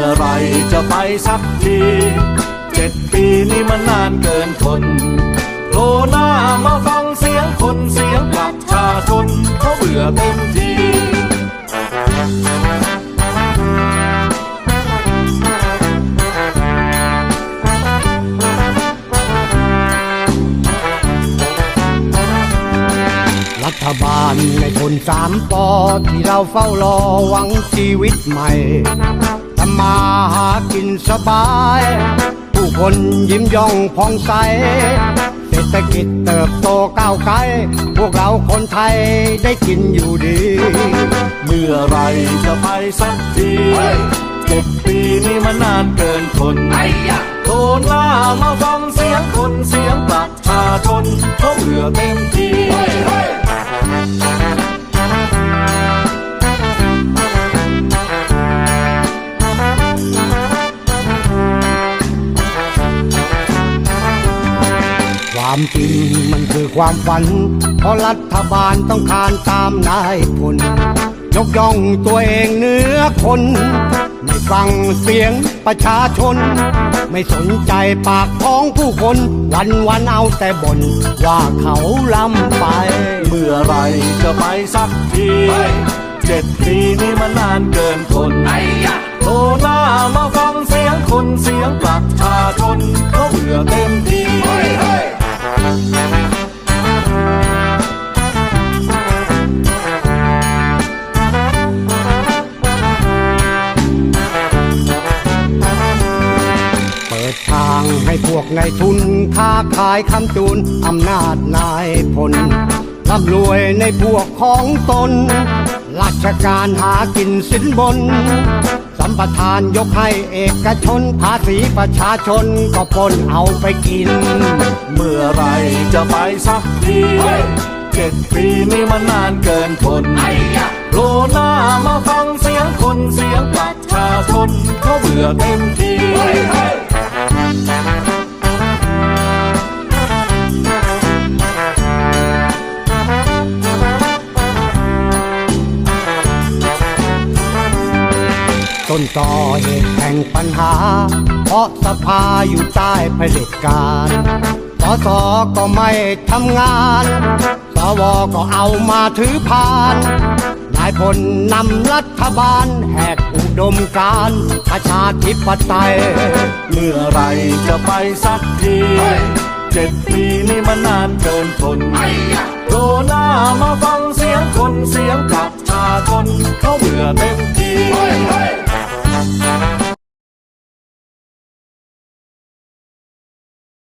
เมื่อไรจะไปสักทีเจ็ดปีนี่มันนานเกินทนโผล่หน้ามาฟังเสียงคนเสียงประชาชนเขาเบื่อเต็มทีรัฐบาลในคนสามปอที่เราเฝ้ารอหวังชีวิตใหม่ มาหากินสบาย ผู้คนยิ้มย่องผ่องใส เศรษฐกิจเติบโตก้าวไกล พวกเราคนไทยได้กินอยู่ดี เมื่อไหรจะไปสักทีเจ็ดปีนี่มันนานเกินทนโทนหน้ามาฟังเสียงคนเสียงประชาชนเขาเบื่อเต็มที ความจริงมันคือความฝัน เพราะรัฐบาลต้องการตามนายพลยกย่องตัวเองเหนือคน ไม่ฟังเสียงประชาชน ไม่สนใจปากท้องผู้คน วันวันเอาแต่บ่นว่าเขาล้ำไป เมื่อไรจะไปสักทีเจ็ดปีนี่มันนานเกินทนโทรหน้ามาฟังเสียงคนเสียงประชา ให้พวกนายทุนค้าขายคำจูนอำนาจนายพลร่ำรวยในพวกของตน ราชการหากินสินบน สัมปทานยกให้เอกชน ภาษีประชาชนก็ปล้นเอาไปกิน เมื่อไหรจะไปสักทีเจ็ดปีนี่มันนานเกินทนโผล่หน้ามาฟังเสียงคนเสียงประชาชนเขาเบื่อเต็มที ต้นต่อเหตุแห่งปัญหา เพราะสภาอยู่ใต้เผด็จการสสก็ไม่ทำงาน สวก็เอามาถือพาน นายพลนำรัฐบาลแหกอุดมการประชาธิปไตย เมื่อไรจะไปสักทีเจ็ดปีนี่มันนานเกินทนโผล่หน้ามาฟังเสียงคนเสียงประชาชนเขาเบื่อเต็มที